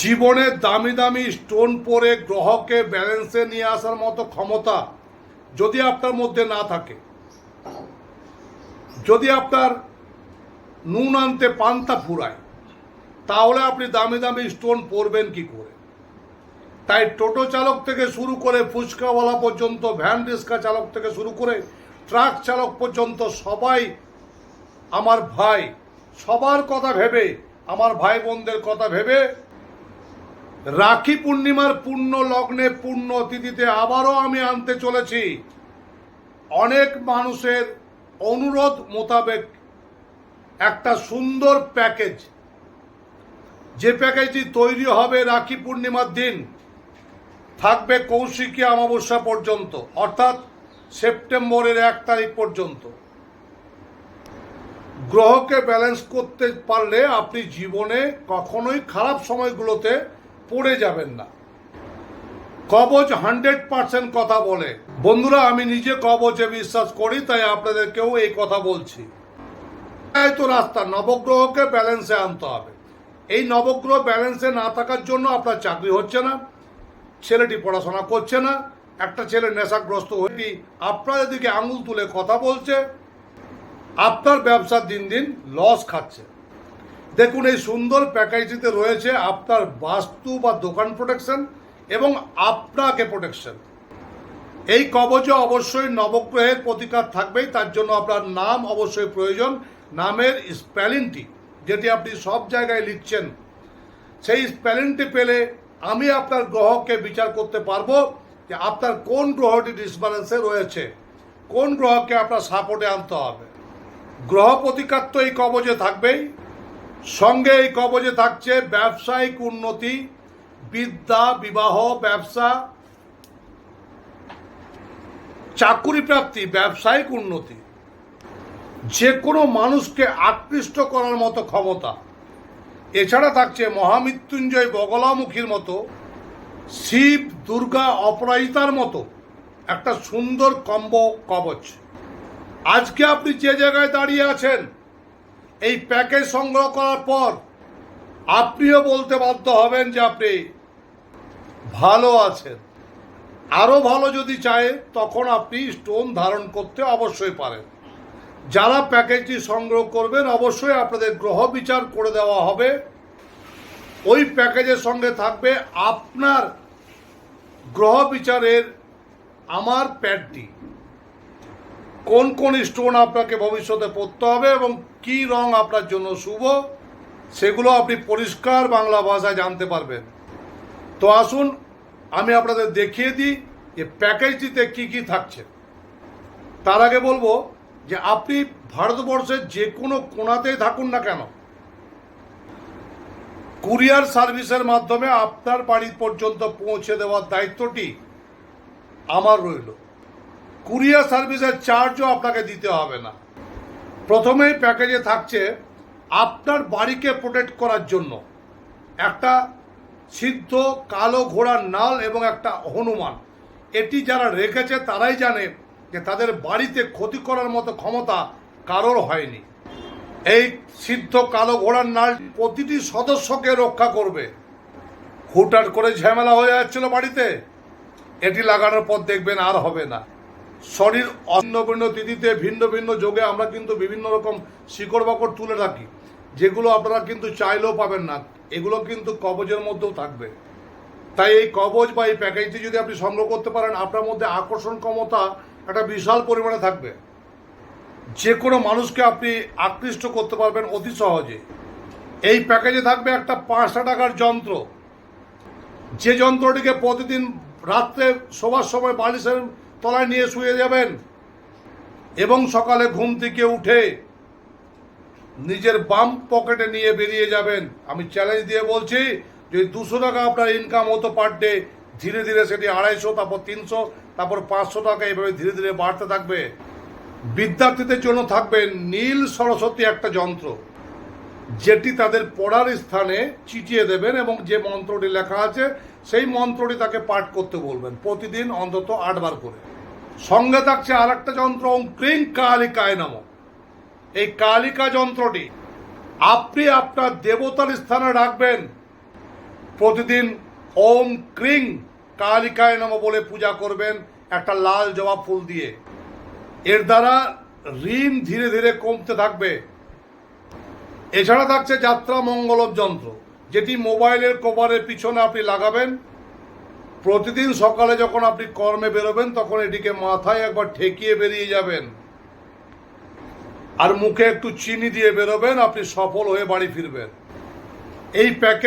জীবনে দামি দামি স্টোন পরে গ্রহকে ব্যালেন্সে নিয়ে আসার মতো ক্ষমতা যদি আপনার মধ্যে না থাকে। যদি আপনার নুন আনতে পান্তা ফুরায়, তাহলে আপনি দামি দামি স্টোন পরবেন কি করে? তাই টোটো চালক থেকে শুরু করে ফুচকাওয়ালা পর্যন্ত, ভ্যান রিক্সা চালক থেকে শুরু করে ট্রাক চালক পর্যন্ত সবাই আমার ভাই। সবার কথা ভেবে, আমার ভাই বোনদের কথা ভেবে রাখি পূর্ণিমার পূর্ণ লগ্নে পূর্ণ তিথিতে আবারও আমি আনতে চলেছি। অনেক মানুষের অনুরোধ মোতাবেক একটা সুন্দর প্যাকেজ। যে প্যাকেজটি তৈরি হবে রাখি পূর্ণিমার দিন, থাকবে কৌশিকী অমাবস্যা পর্যন্ত, অর্থাৎ সেপ্টেম্বরের এক তারিখ পর্যন্ত। গ্রহকে ব্যালেন্স করতে পারলে আপনি জীবনে কখনোই খারাপ সময়গুলোতে পড়ে যাবেন না। কবচ হান্ড্রেড পার্সেন্ট কথা বলে। বন্ধুরা, আমি নিজে কবচে বিশ্বাস করি, তাই আপনাদেরকেও এই কথা বলছি। তো রাস্তা, নবগ্রহকে ব্যালেন্সে আনতে হবে। এই নবগ্রহ ব্যালেন্সে না থাকার জন্য আপনার চাকরি হচ্ছে না, ছেলেটি পড়াশোনা করছে না, একটা ছেলে নেশাগ্রস্ত হয়ে আপনাদের দিকে আঙুল তুলে কথা বলছে? আপনার ব্যবসা দিন দিন লস খাচ্ছে। দেখুন, এই সুন্দর প্যাকেজটিতে রয়েছে আপনার বাস্তু বা দোকান প্রোটেকশন এবং আপনাকে প্রোটেকশন এই কবচে অবশ্যই নবগ্রহের প্রতিকার থাকবেই, তার জন্য আপনার নাম অবশ্যই প্রয়োজন। নামের স্পেলিংটি যেটি আপনি সব জায়গায় লিখছেন, সেই স্পেলিংটি পেলে আমি আপনার গ্রহকে বিচার করতে পারব যে আপনার কোন গ্রহটি ডিসব্যালেন্সে রয়েছে, কোন গ্রহকে আপনার সাপোর্টে আনতে হবে। গ্রহ প্রতিকার তো এই কবচে থাকবেই। সঙ্গে এই কবজে থাকছে ব্যবসায়িক উন্নতি, বিদ্যা, বিবাহ, ব্যবসা চাকুরি প্রাপ্তি ব্যবসায়িক উন্নতি। যে কোনো মানুষকে আকৃষ্ট করার মতো ক্ষমতা। এছাড়া থাকছে মহামৃত্যুঞ্জয় বগলামুখীর মতো, শিব, দুর্গা, অপরাজিতার মতো একটা সুন্দর কম্ব কবচ। আজকে আপনি যে জায়গায় দাঁড়িয়ে আছেন এই প্যাকেজ সংগ্রহ করার পর আপনিও বলতে বাধ্য হবেন যে আপনি ভালো আছেন। আরও ভালো যদি চায়, তখন আপনি স্টোন ধারণ করতে অবশ্যই পারেন। যারা প্যাকেজটি সংগ্রহ করবেন, অবশ্যই আপনাদের গ্রহ বিচার করে দেওয়া হবে। ওই প্যাকেজের সঙ্গে থাকবে আপনার গ্রহ বিচারের আমার প্যাডটি। কোন কোন স্টোন আপনাকে ভবিষ্যতে পড়তে হবে এবং কি রং আপনার জন্য শুভ, সেগুলো আপনি পরিষ্কার বাংলা ভাষায় জানতে পারবেন। তো আসুন, আমি আপনাদের দেখিয়ে দিই যে প্যাকেজটিতে কি কি থাকছে। তার আগে বলব যে আপনি ভারতবর্ষের যে কোনো কোণাতেই থাকুন না কেন। কুরিয়ার সার্ভিসের মাধ্যমে আপনার বাড়ি পর্যন্ত পৌঁছে দেওয়ার দায়িত্বটি আমার রইল। কুরিয়ার সার্ভিসের চার্জও আপনাকে দিতে হবে না। প্রথমেই প্যাকেজে থাকছে আপনার বাড়িকে প্রোটেক্ট করার জন্য একটা সিদ্ধ কালো ঘোড়ার নাল এবং একটা হনুমান। এটি যারা রেখেছে তারাই জানে যে তাদের বাড়িতে ক্ষতি করার মতো ক্ষমতা কারোর হয়নি। এই সিদ্ধ কালো ঘোড়ার নাল প্রতিটি সদস্যকে রক্ষা করবে। হুটার করে ঝামেলা হয়ে যাচ্ছিল বাড়িতে। এটি লাগানোর পর দেখবেন আর হবে না। শরীর অন্য ভিন্ন তিথিতে ভিন্ন ভিন্ন যোগে আমরা কিন্তু বিভিন্ন রকম শিকড় বাকড় তুলে রাখি। যেগুলো আপনারা কিন্তু চাইলেও পাবেন না। এগুলো কিন্তু কবজের মধ্যেও থাকবে। তাই এই কবজ বা এই প্যাকেজটি যদি আপনি সংগ্রহ করতে পারেন, আপনার মধ্যে আকর্ষণ ক্ষমতা একটা বিশাল পরিমাণে থাকবে। যে কোনো মানুষকে আপনি আকৃষ্ট করতে পারবেন অতি সহজে। এই প্যাকেজে থাকবে একটা পাঁচশো টাকার যন্ত্র। যে যন্ত্রটিকে প্রতিদিন রাত্রে শোবার সময় বালিশের তলায় নিয়ে শুয়ে যাবেন এবং সকালে ঘুম থেকে উঠে নিজের বাম পকেটে নিয়ে বেরিয়ে যাবেন। আমি চ্যালেঞ্জ দিয়ে বলছি, যদি দুশো টাকা আপনার ইনকাম হতো পার ডে ধীরে ধীরে সেটি আড়াইশো, তারপর তিনশো, তারপর পাঁচশো টাকা এভাবে ধীরে ধীরে বাড়তে থাকবে। বিদ্যার্থীদের জন্য থাকবে নীল সরস্বতী একটা যন্ত্র, যেটি তাদের পড়ার স্থানে চিটিয়ে দেবেন এবং যে মন্ত্রটি লেখা আছে, সেই মন্ত্রটি তাকে পাঠ করতে বলবেন প্রতিদিন অন্তত আটবার করে। সঙ্গে থাকছে আর একটা যন্ত্র ক্রিং কালিকায় নাম। এই কালিকা যন্ত্রটি, আপনি আপনার দেবতার স্থানে রাখবেন। প্রতিদিন ওম ক্রিং কালিকায় নম বলে পূজা করবেন একটা লাল জবা ফুল দিয়ে। এর দ্বারা ঋণ ধীরে ধীরে কমতে থাকবে। এছাড়া থাকছে যাত্রা মঙ্গলম যন্ত্র, যেটি মোবাইলের কভারের পিছনে আপনি লাগাবেন। প্রতিদিন সকালে যখন আপনি কর্মে বেরোবেন, তখন এটিকে মাথায় একবার ঠেকিয়ে বেরিয়ে যাবেন। আর মুখে একটু চিনি দিয়ে বেরোবেন, আপনি সফল হয়ে বাড়ি ফিরবেন। এই প্যাকেজ